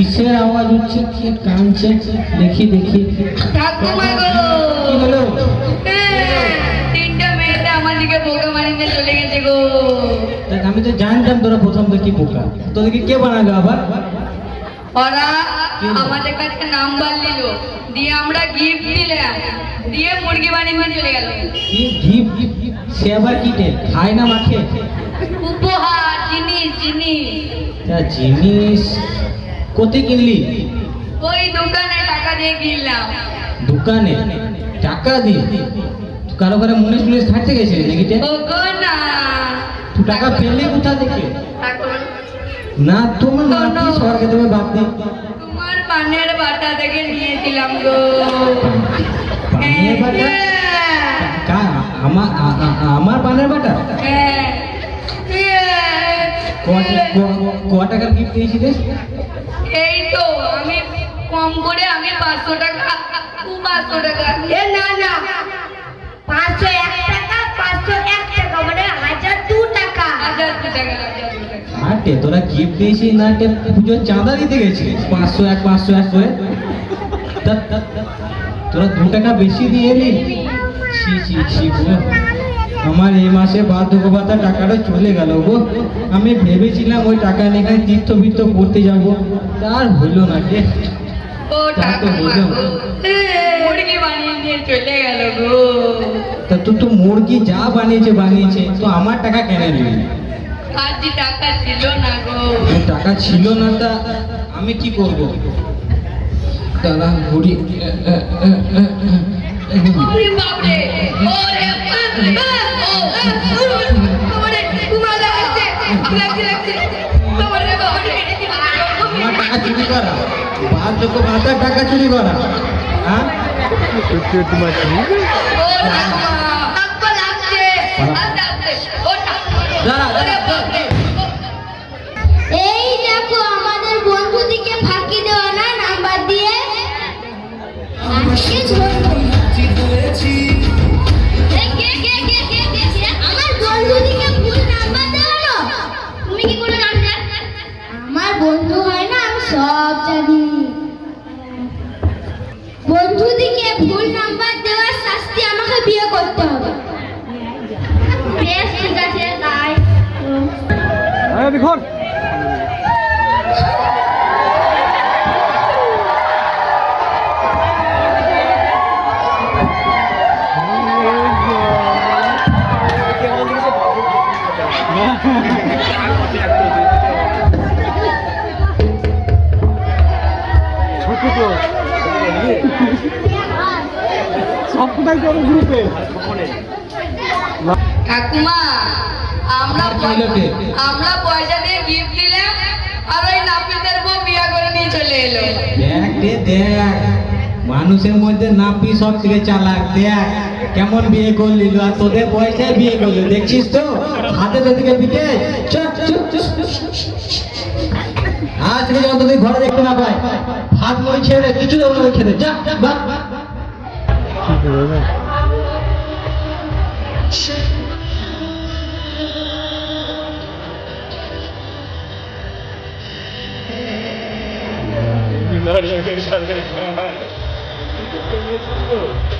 কিসের আওয়াজ হচ্ছে কি কানছে দেখি দেখি। কি হলো? হ্যাঁ, দেখ, আমি তো জানতাম তোরা প্রথম থেকে বোকা। তোদেরকে কে বানালো আবার? ওরা? আমাদের কাছে নাম্বার নিল। দিয়ে আমরা গিফট দিলাম। দিয়ে মুরগি বানিয়ে নিয়ে চলে গেল। কি ঘি সে আবার কি টেল খায় না মাখে? উপহার জিনিস জিনিস। জিনিস কোথায় কিনলি? ওই দোকানে টাকা দিয়ে কিনলাম। দোকানে? টাকা দিয়ে? কারও কারও মনে শুনে থাকতে গেছে নাকি? না। তুই টাকা পেলে কোথা থেকে? না তোমার নাতি স্বর্গে দেবে দে তোমার পানের বাটা থেকে নিয়েছিলাম গো। ক- টাকার গিফট দিয়েছিলিস এই তো আমি কম করে আমি পাঁচশো টাকা পাঁচশো টাকা। এ না না পাঁচশো এক টাকা পাঁচশো এক টাকা মানে হাজার দু টাকা। হাজার দু টাকা আটে তোরা গিফট দিয়েছিস না টে পুজোর চাঁদা দিতে গেছিস পাঁচশো এক পাঁচশো এক করে। তোরা দু টাকা বেশি দিয়ে এলি ছি ছি ছি আমার এই মাসে বার্ধক্য ভাতা টাকাটা চলে গেল গো আমি ভেবেছিলাম ওই টাকা নিয়ে এখানে তীর্থ বৃত্ত করতে যাব তার হলো না কে ও তা তো। মুরগি তা তুই তো যা বানিয়েছে বানিয়েছে তো আমার টাকা কেন নিবি টাকা ছিল না গো টাকা ছিল না তা আমি কি করব দাদা ঘুরি বাপরে ওরে টাকা চুরি করা চুরি করা হ্যাঁ। বাপরে এই দেখো, আমাদের বন্ধুদিকে ফাঁকি দেওয়া না, নাম্বার দিয়ে আজকে সব জানি। বন্ধুদিকে ভুল নাম্বার দেওয়ার শাস্তি আমাকে বিয়ে করতে হবে। বেশ ঠিক আছে তাই দেখুন ছোট গ্রুপে ঠাকুমা আমরা? আমরা পয়সা দিয়ে গিফট দিলাম আর ওই নাপিতের বউ বিয়া করে নিয়ে চলে এলো। দেখ রে দেখ। মানুষের মধ্যে নাপি সব থেকে চালাক। দেখ কেমন বিয়ে করলি আর তোদের পয়সায় বিয়ে করলি। দেখছিস তো? হাতে তোদিকে পিঠে চল, চল, চল। আজ থেকে যত তুই ঘরে দেখতে না পাই হাত মুড়ি ছেড়ে দে, কিছু দেবো না খেতে যা বা Gloria a Dios.